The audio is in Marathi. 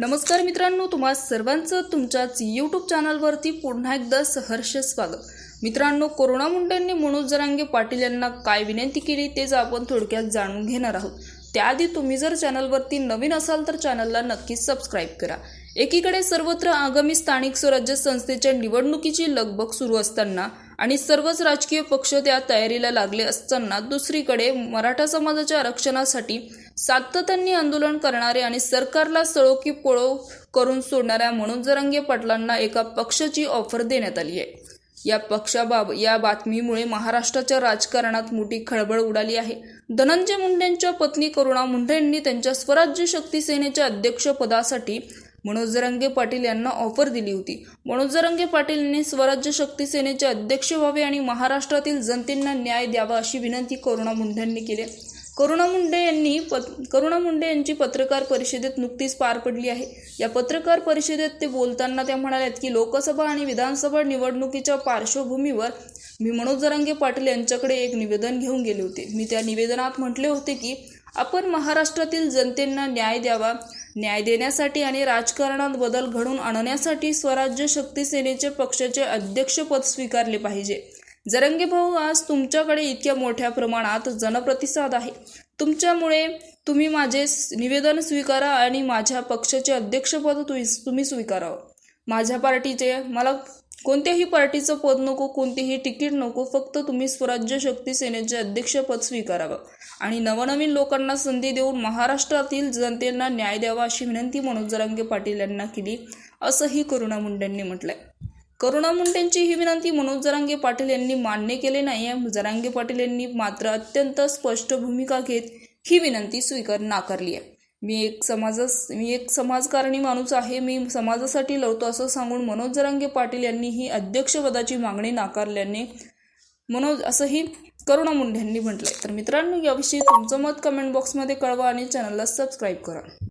नमस्कार मित्रांनो तुम्हा सर्वांचं तुमच्याच यूट्यूब चॅनलवरती पुन्हा एकदा सहर्ष स्वागत. मित्रांनो कोरोना मुंड्यांनी मनोज जरांगे पाटील यांना काय विनंती केली तेच आपण थोडक्यात जाणून घेणार आहोत. त्याआधी तुम्ही जर चॅनलवरती नवीन असाल तर चॅनलला नक्कीच सबस्क्राईब करा. एकीकडे सर्वत्र आगामी स्थानिक स्वराज्य संस्थेच्या निवडणुकीची लगबग सुरू असताना आणि सर्वच राजकीय पक्ष त्या तयारीला लागले असताना दुसरीकडे मराठा समाजाच्या आरक्षणासाठी सातत्याने आंदोलन करणारे आणि सरकारला सळोकी पोळो करून सोडणाऱ्या म्हणून जरांगे पाटलांना एका पक्षाची ऑफर देण्यात आली आहे. या पक्षाबाब या बातमीमुळे महाराष्ट्राच्या राजकारणात मोठी खळबळ उडाली आहे. धनंजय मुंडेंच्या पत्नी करुणा मुंडे यांनी त्यांच्या स्वराज्य शक्ती सेनेच्या अध्यक्षपदासाठी मनोज जरांगे पाटील यांना ऑफर दिली होती. मनोज जरांगे पाटील यांनी स्वराज्य शक्ती सेनेचे अध्यक्ष व्हावे आणि महाराष्ट्रातील जनतेंना न्याय द्यावा अशी विनंती करुणा मुंढ्यांनी केली. करुणा मुंडे यांनी पत करुणा मुंडे यांची पत्रकार परिषदेत नुकतीच पार पडली आहे. या पत्रकार परिषदेत ते बोलताना त्या म्हणाल्यात की लोकसभा आणि विधानसभा निवडणुकीच्या पार्श्वभूमीवर मी मनोज जरांगे पाटील यांच्याकडे एक निवेदन घेऊन गेले होते. मी त्या निवेदनात म्हटले होते की आपण महाराष्ट्रातील जनतेंना न्याय द्यावा न्याय देण्यासाठी आणि राजकारणात बदल घडून आणण्यासाठी स्वराज्य शक्ती सेनेचे पक्षाचे अध्यक्षपद स्वीकारले पाहिजे. जरंगे भाऊ आज तुमच्याकडे इतक्या मोठ्या प्रमाणात जनप्रतिसाद आहे. तुमच्यामुळे तुम्ही माझे निवेदन स्वीकारा आणि माझ्या पक्षाचे अध्यक्षपद तुम्ही तुम्ही स्वीकारावं. माझ्या पार्टीचे मला कोणत्याही पार्टीचं पद नको कोणतेही तिकीट नको फक्त तुम्ही स्वराज्य शक्ती सेनेचे अध्यक्षपद स्वीकारावं. आणि नवनवीन लोकांना संधी देऊन महाराष्ट्रातील जनतेला न्याय द्यावा अशी विनंती मनोज जरांगे पाटील यांना केली असंही करुणा मुंडेंनी म्हटलंय. करुणा मुंडेंची ही विनंती मनोज जरांगे पाटील यांनी मान्य केले नाही. जरांगे पाटील यांनी मात्र अत्यंत स्पष्ट भूमिका घेत ही विनंती स्वीकार नाकारली आहे. मी एक समाजास मी एक समाजकारणी माणूस आहे. मी समाजासाठी लढतो असं सांगून मनोज जरांगे पाटील यांनी ही अध्यक्षपदाची मागणी नाकारल्याने मनोज असंही करुणा मुंडे यांनी म्हटलंय. तर मित्रांनो याविषयी तुमचं मत कमेंट बॉक्समध्ये कळवा आणि चॅनलला सबस्क्राईब करा.